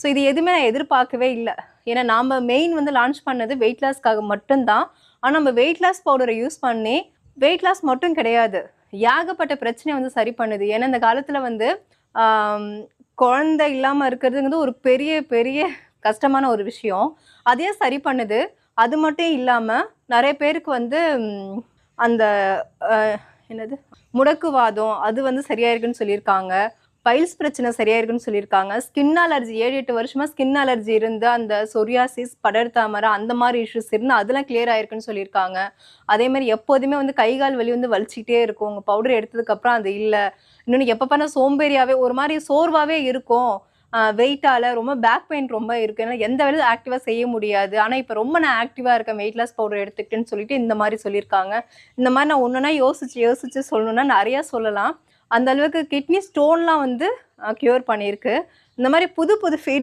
So இது எதுவுமே நான் எதிர்பார்க்கவே இல்லை. ஏன்னா நாம் மெயின் வந்து லான்ச் பண்ணது வெயிட் லாஸ்க்காக மட்டும்தான். ஆனால் நம்ம வெயிட் லாஸ் பவுடரை யூஸ் பண்ணி வெயிட் லாஸ் மட்டும் கிடையாது. ஏகப்பட்ட பிரச்சனையை வந்து சரி பண்ணுது. ஏன்னா இந்த காலத்தில் வந்து குழந்தை இல்லாமல் இருக்கிறதுங்கிறது ஒரு பெரிய பெரிய கஷ்டமான ஒரு விஷயம். அதையும் சரி பண்ணுது. அது மட்டும் இல்லாமல் நிறைய பேருக்கு வந்து அந்த என்னது? முடக்குவாதம் அது வந்து சரியாயிருக்குன்னு சொல்லியிருக்காங்க. பைல்ஸ் பிரச்சனை சரியாயிருக்குன்னு சொல்லியிருக்காங்க. ஸ்கின் அலர்ஜி ஏழு எட்டு வருஷமா ஸ்கின் அலர்ஜி இருந்து அந்த சொரியாசிஸ் படர்தாமரை அந்த மாதிரி இஷ்யூஸ் இருந்து அதெல்லாம் கிளியர் ஆயிருக்குன்னு சொல்லியிருக்காங்க. அதே மாதிரி எப்போதுமே வந்து கை கால் வலி வந்து வலிச்சிக்கிட்டே இருக்கும். உங்கள் பவுடர் எடுத்ததுக்கப்புறம் அது இல்லை. இன்னொன்று எப்போ பண்ண சோம்பேறியாவே ஒரு மாதிரி சோர்வாகவே இருக்கும். வெயிட்டால் ரொம்ப பேக் பெயின் ரொம்ப இருக்கு. ஏன்னா எந்த வேலையும் ஆக்டிவாக செய்ய முடியாது. ஆனால் இப்போ ரொம்ப நான் ஆக்டிவாக இருக்கேன் வெயிட் லாஸ் பவுடர் எடுத்துக்கிட்டேன்னு சொல்லிட்டு இந்த மாதிரி சொல்லியிருக்காங்க. இந்த மாதிரி நான் ஒன்றுனா யோசிச்சு யோசிச்சு சொல்லணும்னா நிறையா சொல்லலாம். அந்த அளவுக்கு கிட்னி ஸ்டோன்லாம் வந்து க்யூர் பண்ணியிருக்கு. இந்த மாதிரி புது புது